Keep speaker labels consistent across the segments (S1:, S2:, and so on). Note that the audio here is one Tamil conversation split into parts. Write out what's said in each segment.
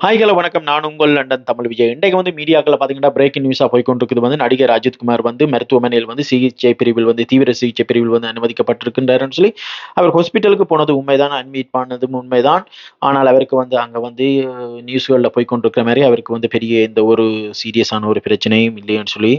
S1: ஹாய் ஹலோ வணக்கம். நான் உங்கள் லண்டன் தமிழ் விஜய். இன்றைக்கு வந்து மீடியாக்களில் பார்த்தீங்கன்னா பிரேக்கிங் நியூஸாக போய்கொண்டிருக்குது. வந்து நடிகர் அஜித்குமார் வந்து மருத்துவமனையில் வந்து சிகிச்சை பிரிவில் வந்து தீவிர சிகிச்சை பிரிவில் வந்து அனுமதிக்கப்பட்டிருக்கின்றாருன்னு சொல்லி அவர் ஹாஸ்பிட்டலுக்கு போனது உண்மைதான். அட்மிட் பண்ணதும் உண்மைதான். ஆனால் அவருக்கு வந்து அங்கே வந்து நியூஸ்களில் போய்கொண்டிருக்கிற மாதிரி அவருக்கு வந்து பெரிய எந்த ஒரு சீரியஸான ஒரு பிரச்சனையும் இல்லைன்னு சொல்லி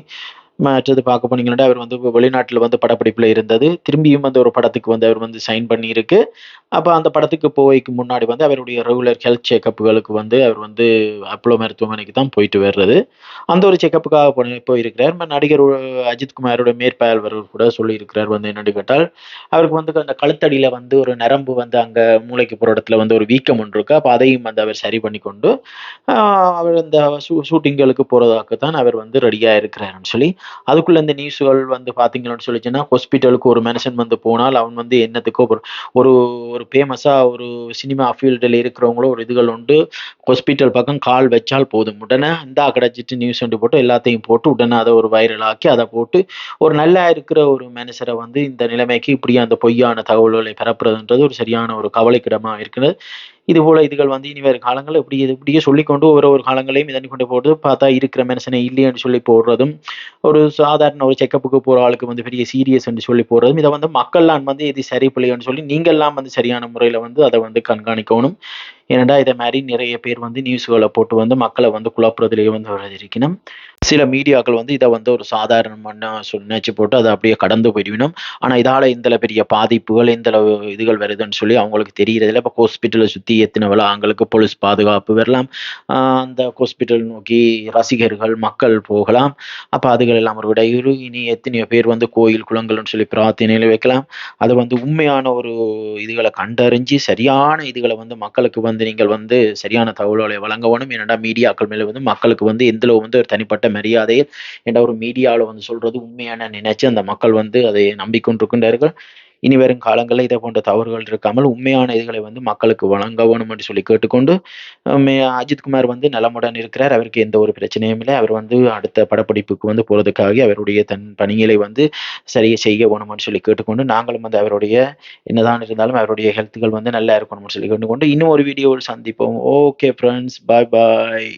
S1: மற்றது பார்க்க போனீங்கன்னா அவர் வந்து வெளிநாட்டில் வந்து படப்பிடிப்பில் இருந்தது. திரும்பியும் வந்து ஒரு படத்துக்கு வந்து அவர் வந்து சைன் பண்ணியிருக்கு. அப்போ அந்த படத்துக்கு போய்க்கு முன்னாடி வந்து அவருடைய ரெகுலர் ஹெல்த் செக்கப்புகளுக்கு வந்து அவர் வந்து அப்போலோ மருத்துவமனைக்கு தான் போயிட்டு வர்றது. அந்த ஒரு செக்கப்புக்காக போய் போயிருக்கிறார். நடிகர் உ- அஜித் குமாரோட மேற்பார்வர் கூட சொல்லியிருக்கிறார் வந்து என்னென்னு கேட்டால் அவருக்கு வந்து அந்த கழுத்தடியில் வந்து ஒரு நரம்பு வந்து அங்கே மூளைக்கு போகிற இடத்துல வந்து ஒரு வீக்கம் ஒன்று இருக்கு. அப்போ அதையும் வந்து அவர் சரி பண்ணி கொண்டு அவர் இந்த ஷூ ஷூட்டிங்களுக்கு போகிறதாக்கு தான் அவர் வந்து ரெடியாக இருக்கிறாருன்னு சொல்லி அதுக்குள்ள இந்த நியூஸ்கள் வந்து பார்த்தீங்கன்னு சொல்லிச்சுன்னா ஹாஸ்பிட்டலுக்கு ஒரு மனுஷன் வந்து போனால் அவன் வந்து என்னத்துக்கோ ஒரு ஒரு ஃபேமஸாக ஒரு சினிமா ஃபீல்டில் இருக்கிறவங்களோ ஒரு இதுகள் உண்டு ஹாஸ்பிட்டல் பக்கம் கால் வச்சால் போதும். உடனே இந்தா கிடச்சிட்டு நியூஸ் ஒன்று போட்டு எல்லாத்தையும் போட்டு உடனே அதை ஒரு வைரலாக்கி அதை போட்டு ஒரு நல்லா இருக்கிற ஒரு மனுஷரை வந்து இந்த நிலைமைக்கு இப்படி அந்த பொய்யான தகவல்களை பரப்புறதுன்றது ஒரு சரியான ஒரு கவலைக்கிடமாக இருக்கிறது. இது போல இதுகள் வந்து இனி வரும் இப்படி இது இப்படியே சொல்லிக்கொண்டு ஒரு ஒரு காலங்களையும் இதனை கொண்டு போகிறது பார்த்தா இருக்கிற மனுஷனை இல்லையென்று சொல்லி போடுறதும் ஒரு சாதாரண ஒரு செக்கப்புக்கு போகிற ஆளுக்கு வந்து பெரிய சீரியஸ் என்று சொல்லி போடுறதும் இதை வந்து மக்கள்லாம் வந்து இது சரி பிள்ளைன்னு சொல்லி நீங்கள்லாம் வந்து சரியான முறையில் வந்து அதை வந்து கண்காணிக்கணும். ஏனடா இதை மாதிரி நிறைய பேர் வந்து நியூஸ்களை போட்டு வந்து மக்களை வந்து குழப்புறதுலேயே வந்து வரதிருக்கணும் சில மீடியாக்கள் வந்து இதை வந்து ஒரு சாதாரணமான சொன்னச்சு போட்டு அதை அப்படியே கடந்து போயிடுவினோம். ஆனால் இதால் இந்த பெரிய பாதிப்புகள் இந்த இதுகள் வருதுன்னு சொல்லி அவங்களுக்கு தெரியறதில்ல. இப்போ ஹாஸ்பிட்டலை சுற்றி எத்தனை அவங்களுக்கு போலீஸ் பாதுகாப்பு வரலாம். அந்த ஹாஸ்பிட்டல் நோக்கி ரசிகர்கள் மக்கள் போகலாம். அப்போ அதுகள் எல்லாம் ஒரு விடையூறு. இனி எத்தனையோ பேர் வந்து கோயில் குளங்கள்னு சொல்லி பிரார்த்தனையில் வைக்கலாம். அது வந்து உண்மையான ஒரு இதுகளை கண்டறிஞ்சு சரியான இதுகளை வந்து மக்களுக்கு வந்து நீங்கள் வந்து சரியான தகவல்களை வழங்கவனும் வேணும். மீடியாக்கள் மேலே வந்து மக்களுக்கு வந்து எந்தில் வந்து ஒரு தனிப்பட்ட மரியாதையை என்ற ஒரு மீடியாவில் வந்து சொல்றது உண்மையான நினைச்சு அந்த மக்கள் வந்து அதை நம்பிக்கொண்டிருக்கின்றார்கள். இனி வரும் காலங்களில் இதை போன்ற தவறுகள் இருக்காமல் உண்மையான இதுகளை வந்து மக்களுக்கு வழங்க வேணும் என்று சொல்லி கேட்டுக்கொண்டு அஜித்குமார் வந்து நலமுடன் இருக்கிறார். அவருக்கு எந்த ஒரு பிரச்சனையும் இல்லை. அவர் வந்து அடுத்த படப்பிடிப்புக்கு வந்து போகிறதுக்காக அவருடைய தன் பணிகளை வந்து சரியாக செய்ய வேணும்னு சொல்லி கேட்டுக்கொண்டு நாங்களும் வந்து அவருடைய என்னதான் இருந்தாலும் அவருடைய ஹெல்த்துகள் வந்து நல்லா இருக்கணும்னு சொல்லி கேட்டுக்கொண்டு இன்னும் ஒரு வீடியோவில் சந்திப்போம். ஓகே ஃப்ரெண்ட்ஸ் பாய் பாய்